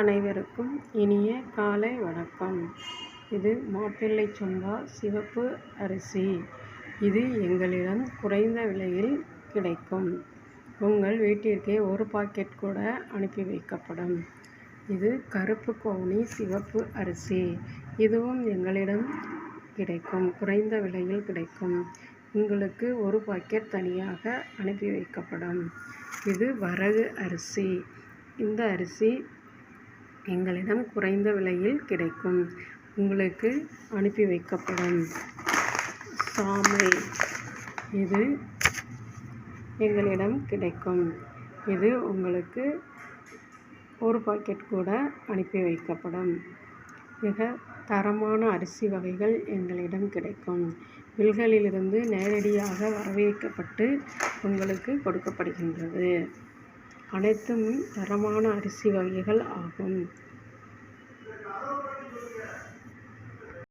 அனைவருக்கும் இனிய காலை வணக்கம். இது மாப்பிள்ளை சம்பா சிவப்பு அரிசி. இது எங்களிடம் குறைந்த விலையில் கிடைக்கும். உங்கள் வீட்டிற்கே ஒரு பாக்கெட் கூட அனுப்பி வைக்கப்படும். இது கருப்பு கவுனி சிவப்பு அரிசி. இதுவும் எங்களிடம் கிடைக்கும். குறைந்த விலையில் கிடைக்கும். உங்களுக்கு ஒரு பாக்கெட் தனியாக அனுப்பி வைக்கப்படும். இது வரகு அரிசி. இந்த அரிசி எங்களிடம் குறைந்த விலையில் கிடைக்கும். உங்களுக்கு அனுப்பி வைக்கப்படும். சாமை. இது எங்களிடம் கிடைக்கும். இது உங்களுக்கு ஒரு பாக்கெட் கூட அனுப்பி வைக்கப்படும். மிக தரமான அரிசி வகைகள் எங்களிடம் கிடைக்கும். மில்களிலிருந்து நேரடியாக வரவேற்கப்பட்டு உங்களுக்கு கொடுக்கப்படுகின்றது. அனைத்தும் தரமான அரிசி வகைகள் ஆகும்.